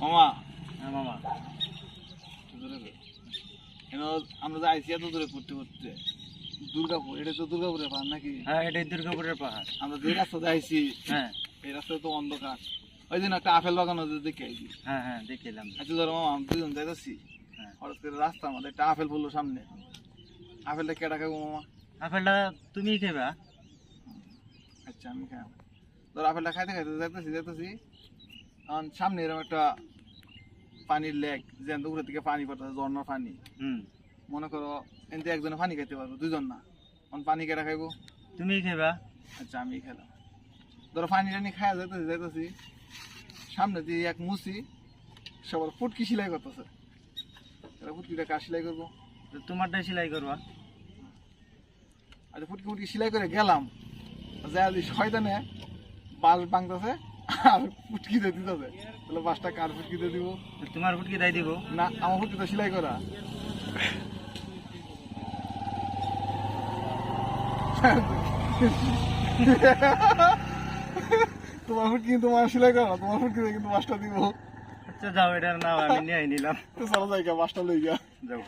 মামা হ্যাঁ মামা। কেন আমরা যে আইসি এত দূরে ঘুরতে ঘুরতে? দুর্গাপুর এটা তো দুর্গাপুরের পাহাড় নাকি? হ্যাঁ এটাই দুর্গাপুরের পাহাড়। আমরা যে রাস্তাতে আইসি হ্যাঁ। এই রাস্তায় তো অন্ধকার। ওই দিন একটা আপেল বাগান দেখে হ্যাঁ হ্যাঁ দেখিলাম আচ্ছা ধরো মামা আমি দুজন যাইতেছি। হ্যাঁ। হঠাৎ করে রাস্তা আমাদের একটা আপেল পড়ল সামনে। আপেলটা কেটা খাব মামা? আপেলটা তুমি খেবা আচ্ছা আমি খাই ধর আপেলটা খাইতে খাইতে যাইতেছি যাইতেছি। সামনে এরকম একটা পানির লেক যেন উপরে থেকে পানি পড়তেছে ঝর্ণার পানি। হুম। মনে করো এনতে একজনে পানি খাইতে পারব দুজন না। তখন পানি কেটা খাইবো? তুমি খেবা আচ্ছা আমি খেলাম ধরো পানি টানি খাইয়া যাইতেছি যাইতেছি। সামনে দিয়ে এক মুসি সবার ফুটকি সেলাই করতেছে। এরা ফুটকিটা কার সেলাই করব? তোমারটাই সেলাই করবা? আচ্ছা ফুটকি ফুটকি সেলাই করে গেলাম। যা শয়তানে বাস ভাঙতেছে আর ফুটকি দিয়ে দিতেছে তাহলে বাসটা কার দিব? তোমার ফুটকি দিব? না আমার ফুটকি তো সেলাই করা। তোমার ফুটকি তোমার সেলাই করা তোমার ফুটকি দিয়ে কিন্তু বাসটা দিব। আচ্ছা যাও এটা নাও আমি নিয়ে নিলাম। চলো যাই গা বাসটা লই গা যাও।